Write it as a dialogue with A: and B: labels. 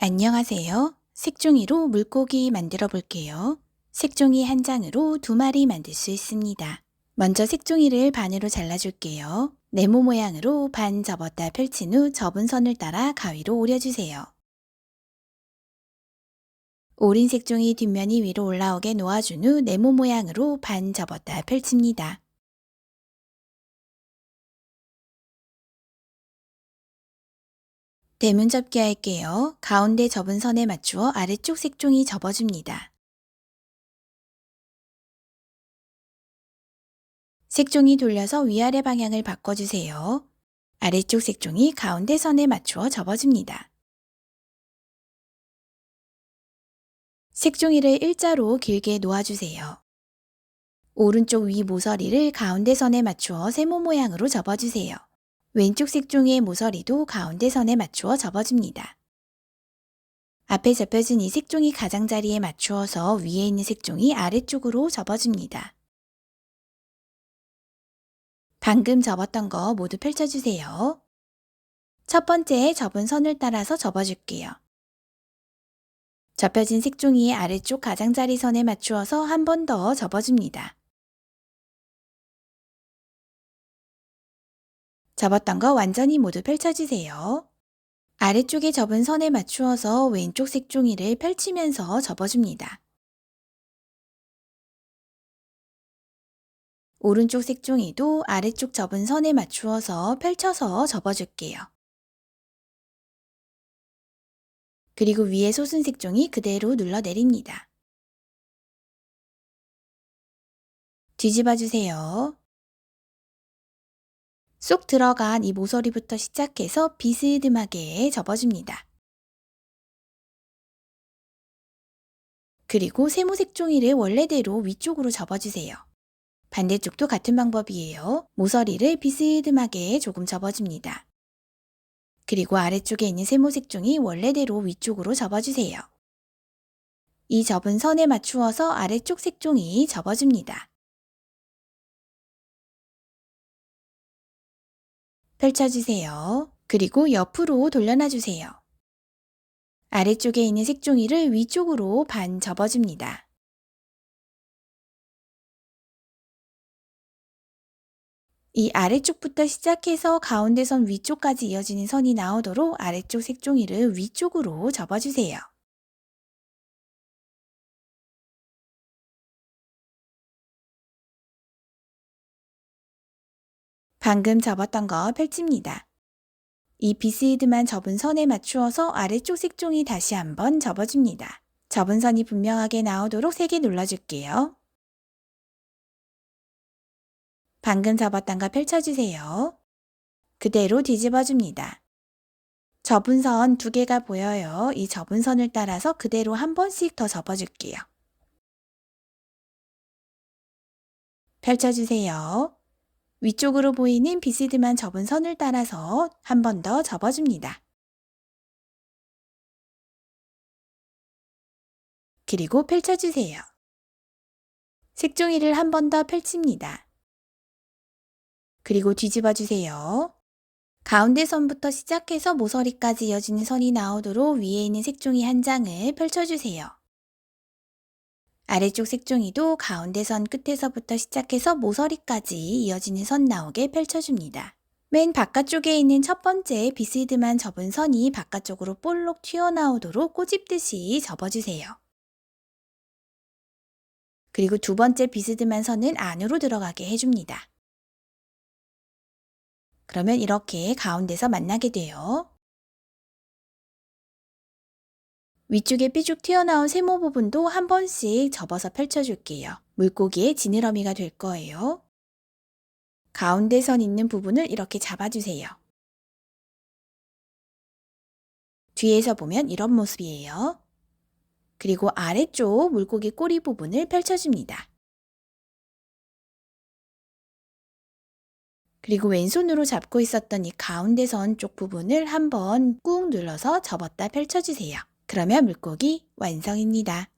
A: 안녕하세요. 색종이로 물고기 만들어 볼게요. 색종이 한 장으로 두 마리 만들 수 있습니다. 먼저 색종이를 반으로 잘라줄게요. 네모 모양으로 반 접었다 펼친 후 접은 선을 따라 가위로 오려주세요. 오린 색종이 뒷면이 위로 올라오게 놓아준 후 네모 모양으로 반 접었다 펼칩니다. 대문 접기 할게요. 가운데 접은 선에 맞추어 아래쪽 색종이 접어줍니다. 색종이 돌려서 위아래 방향을 바꿔주세요. 아래쪽 색종이 가운데 선에 맞추어 접어줍니다. 색종이를 일자로 길게 놓아주세요. 오른쪽 위 모서리를 가운데 선에 맞추어 세모 모양으로 접어주세요. 왼쪽 색종이의 모서리도 가운데 선에 맞추어 접어줍니다. 앞에 접혀진 이 색종이 가장자리에 맞추어서 위에 있는 색종이 아래쪽으로 접어줍니다. 방금 접었던 거 모두 펼쳐주세요. 첫 번째 접은 선을 따라서 접어줄게요. 접혀진 색종이의 아래쪽 가장자리 선에 맞추어서 한 번 더 접어줍니다. 접었던 거 완전히 모두 펼쳐주세요. 아래쪽에 접은 선에 맞추어서 왼쪽 색종이를 펼치면서 접어줍니다. 오른쪽 색종이도 아래쪽 접은 선에 맞추어서 펼쳐서 접어줄게요. 그리고 위에 솟은 색종이 그대로 눌러 내립니다. 뒤집어 주세요. 쏙 들어간 이 모서리부터 시작해서 비스듬하게 접어줍니다. 그리고 세모 색 종이를 원래대로 위쪽으로 접어주세요. 반대쪽도 같은 방법이에요. 모서리를 비스듬하게 조금 접어줍니다. 그리고 아래쪽에 있는 세모 색 종이 원래대로 위쪽으로 접어주세요. 이 접은 선에 맞추어서 아래쪽 색종이 접어줍니다. 펼쳐주세요. 그리고 옆으로 돌려놔주세요. 아래쪽에 있는 색종이를 위쪽으로 반 접어줍니다. 이 아래쪽부터 시작해서 가운데 선 위쪽까지 이어지는 선이 나오도록 아래쪽 색종이를 위쪽으로 접어주세요. 방금 접었던 거 펼칩니다. 이 비스이드만 접은 선에 맞추어서 아래쪽 색종이 다시 한번 접어줍니다. 접은 선이 분명하게 나오도록 세게 눌러줄게요. 방금 접었던 거 펼쳐주세요. 그대로 뒤집어줍니다. 접은 선 두 개가 보여요. 이 접은 선을 따라서 그대로 한 번씩 더 접어줄게요. 펼쳐주세요. 위쪽으로 보이는 비스듬한 접은 선을 따라서 한 번 더 접어줍니다. 그리고 펼쳐주세요. 색종이를 한 번 더 펼칩니다. 그리고 뒤집어 주세요. 가운데 선부터 시작해서 모서리까지 이어지는 선이 나오도록 위에 있는 색종이 한 장을 펼쳐주세요. 아래쪽 색종이도 가운데 선 끝에서부터 시작해서 모서리까지 이어지는 선 나오게 펼쳐줍니다. 맨 바깥쪽에 있는 첫 번째 비스듬한 접은 선이 바깥쪽으로 볼록 튀어나오도록 꼬집듯이 접어주세요. 그리고 두 번째 비스듬한 선은 안으로 들어가게 해줍니다. 그러면 이렇게 가운데서 만나게 돼요. 위쪽에 삐죽 튀어나온 세모 부분도 한 번씩 접어서 펼쳐줄게요. 물고기의 지느러미가 될 거예요. 가운데 선 있는 부분을 이렇게 잡아주세요. 뒤에서 보면 이런 모습이에요. 그리고 아래쪽 물고기 꼬리 부분을 펼쳐줍니다. 그리고 왼손으로 잡고 있었던 이 가운데 선 쪽 부분을 한번 꾹 눌러서 접었다 펼쳐주세요. 그러면 물고기 완성입니다.